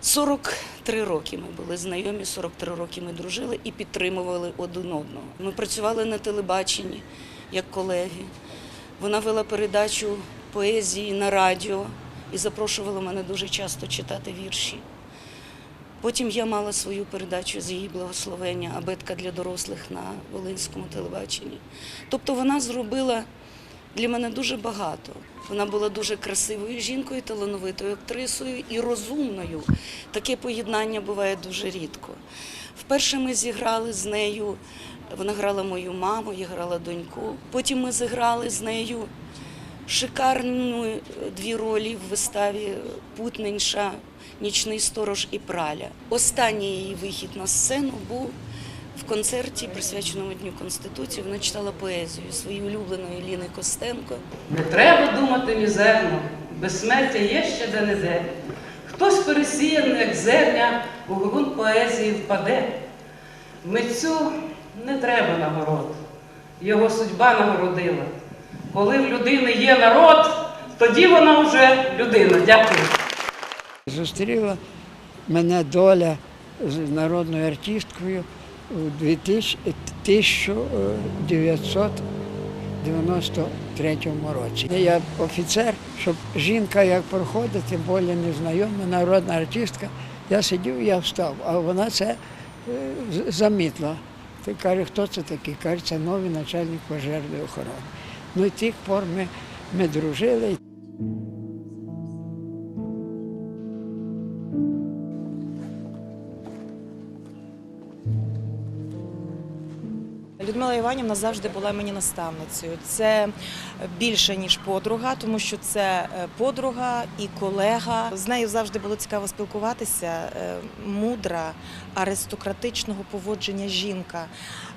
43 роки ми були знайомі, 43 роки ми дружили і підтримували один одного. Ми працювали на телебаченні як колеги. Вона вела передачу поезії на радіо і запрошувала мене дуже часто читати вірші. Потім я мала свою передачу з її благословення Абетка для дорослих на Волинському телебаченні. Тобто вона зробила для мене дуже багато. Вона була дуже красивою жінкою, талановитою актрисою і розумною. Таке поєднання буває дуже рідко. Вперше ми зіграли з нею, вона грала мою маму, я грала доньку. Потім ми зіграли з нею шикарну е, дві ролі в виставі Путненша, Нічний сторож і праля. Останній її вихід на сцену був в концерті, присвяченому Дню Конституції. Вона читала поезію своєї улюбленої Ліни Костенко. Не треба думати мізерно, безсмертя є ще де-не-де. Хтось пересіяний, як зерня, у ґрунт поезії впаде. Митцю не треба нагород, його судьба нагородила. Коли в людини є народ, тоді вона вже людина. Дякую. Зустріла мене доля з народною артисткою у 2000 1993 році. Я офіцер, щоб жінка як проходить, тим більше незнайома, народна артистка. Я сидів, я встав, а вона це е, з- замітила. Ти каже, хто це такий? Каже, це новий начальник пожежної охорони. Ну і тих пор ми, ми дружили. Людмила Іванівна завжди була мені наставницею. Це більше ніж подруга, тому що це е, подруга і колега. З нею завжди було цікаво спілкуватися. Е, Мудра, аристократичного поводження жінка.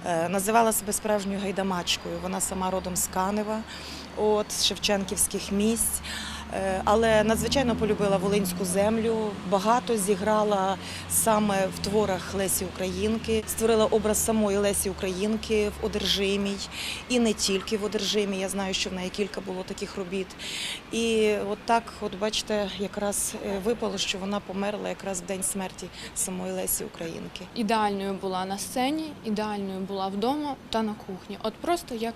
Е, Називала себе справжньою гайдамачкою. Вона сама родом з Канева, от з Шевченківських місць. Е, Але надзвичайно полюбила Волинську землю. Багато зіграла саме в творах Лесі Українки, створила образ самої Лесі Українки в Одержимій і не тільки в Одержимій. Я знаю, що в неї кілька було таких робіт. І от так, от бачите, якраз е, випало, що вона померла якраз в день смерті самої Лесі Українки. ідеальною була на сцені, ідеальною була вдома та на кухні. От просто як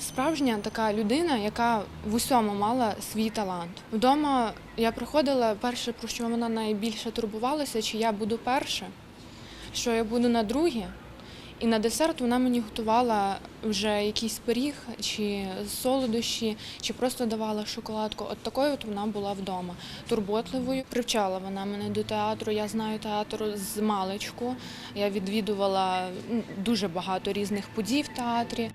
справжня така людина, яка в усьому мала свій талант. Вдома я приходила, перше, про що вона найбільше турбувалася, чи я буду перша, що я буду на друге. І на десерт вона мені готувала вже якийсь пиріг, чи солодощі, чи просто давала шоколадку. От такою от вона була вдома, турботливою. Привчала вона мене до театру. Я знаю театр з маличку. Я відвідувала дуже багато різних подій в театрі.